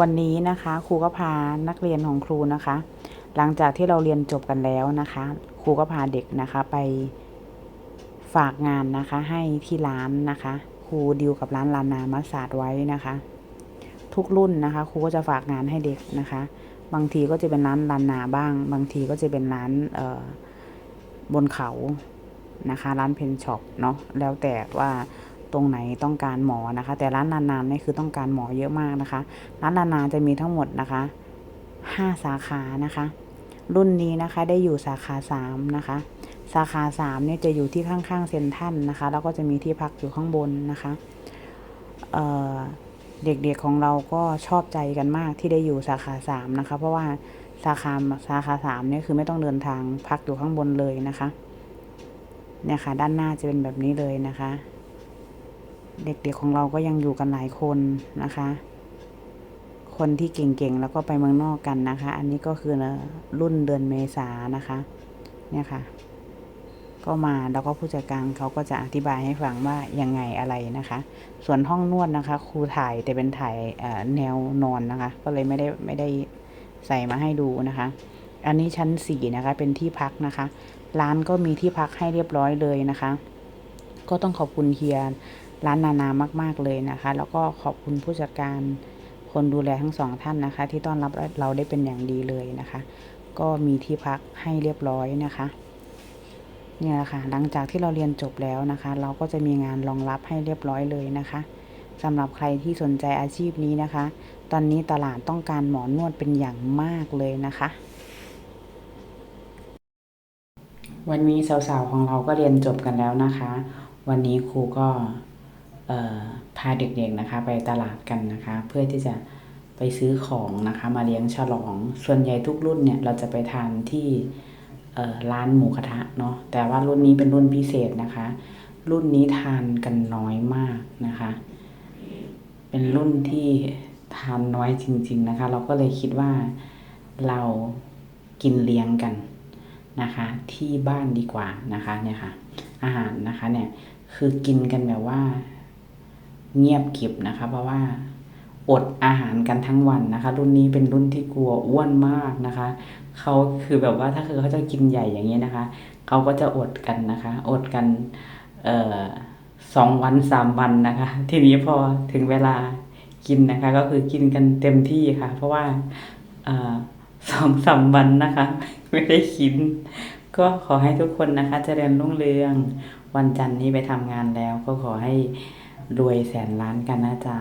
วันนี้นะคะครูก็พานักเรียนของครูนะคะ หลังจากที่เราเรียนจบกันแล้วนะคะ ครูก็พาเด็กนะคะไปฝากงานนะคะ ให้ที่ร้านนะคะ ครูดิวกับร้านลานามาสาดไว้นะคะ ทุกรุ่นนะคะ ครูก็จะฝากงานให้เด็กนะคะ บางทีก็จะเป็นร้านลานาบ้าง บางทีก็จะเป็นร้านเอ่อบนเขานะคะ ร้านเพนช็อปเนาะแล้วแต่ว่า ตรงไหนต้องการหมอนะคะ แต่ร้านนานๆนี่คือต้องการหมอเยอะมากนะคะ ร้านนานาจะมีทั้งหมดนะคะห้าสาขานะคะ รุ่นนี้นะคะได้อยู่สาขาสามนะคะ สาขาสามเนี่ยจะอยู่ที่ข้างๆเซ็นทัลนะคะ แล้วก็จะมีที่พักอยู่ข้างบนนะคะเเด็กๆของเราก็ชอบใจกันมากที่ได้อยู่สาขาสามนะคะ เพราะว่าสาขาสาขาสามเนี่ยคือไม่ต้องเดินทางพักอยู่ข้างบนเลยนะคะเนี่ยค่ะด้านหน้าจะเป็นแบบนี้เลยนะคะ เด็กๆของเราก็ยังอยู่กันหลายคนนะคะ คนที่เก่งๆแล้วก็ไปเมืองนอกกันนะคะ อันนี้ก็คือรุ่นเดือนเมษานะคะ เนี่ยค่ะ ก็มาแล้วก็ผู้จัดการเขาก็จะอธิบายให้ฟังว่ายังไงอะไรนะคะ ส่วนห้องนวดนะคะ ครูถ่ายแต่เป็นถ่ายแนวนอนนะคะ ก็เลยไม่ได้ไม่ได้ใส่มาให้ดูนะคะ อันนี้ชั้นสี่นะคะ เป็นที่พักนะคะ ร้านก็มีที่พักให้เรียบร้อยเลยนะคะ ก็ต้องขอบคุณเฮีย ร้านนานามาก ๆเลยนะคะ แล้วก็ขอบคุณผู้จัดการคนดูแลทั้งสองท่านนะคะ ที่ต้อนรับเราได้เป็นอย่างดีเลยนะคะ ก็มีที่พักให้เรียบร้อยนะคะเนี่ยแหละค่ะหลังจากที่เราเรียนจบแล้วนะคะ เราก็จะมีงานรองรับให้เรียบร้อยเลยนะคะสำหรับใครที่สนใจอาชีพนี้นะคะ ตอนนี้ตลาดต้องการหมอนวดเป็นอย่างมากเลยนะคะ วันนี้สาวๆของเราก็เรียนจบกันแล้วนะคะ วันนี้ครูก็ พาเด็กๆนะคะไปตลาดกันนะคะ เพื่อที่จะไปซื้อของนะคะมาเลี้ยงฉลอง ส่วนใหญ่ทุกรุ่นเนี่ยเราจะไปทานที่ร้านหมูกระทะเนาะแต่ว่ารุ่นนี้เป็นรุ่นพิเศษนะคะ รุ่นนี้ทานกันน้อยมากนะคะ เป็นรุ่นที่ทานน้อยจริง ๆนะคะ เราก็เลยคิดว่าเรากินเลี้ยงกันนะคะ ที่บ้านดีกว่านะคะเนี่ยค่ะ อาหารนะคะเนี่ยคือกินกันแบบว่า เงียบกริบนะคะ เพราะว่าอดอาหารกันทั้งวันนะคะ รุ่นนี้เป็นรุ่นที่กลัวอ้วนมากนะคะเขาคือแบบว่าถ้าคือเขาจะกินใหญ่อย่างนี้นะคะเขาก็จะอดกันนะคะ อดกันเอ่อสองวันสามวันนะคะ ทีนี้พอถึงเวลากินนะคะ ก็คือกินกันเต็มที่ค่ะ เพราะว่าสองสามวันนะคะ ไม่ได้กิน ก็ขอให้ทุกคนนะคะ เจริญรุ่งเรือง วันจันทร์นี้ไปทำงานแล้วก็ขอให้ รวยแสนล้านกันนะจ๊ะ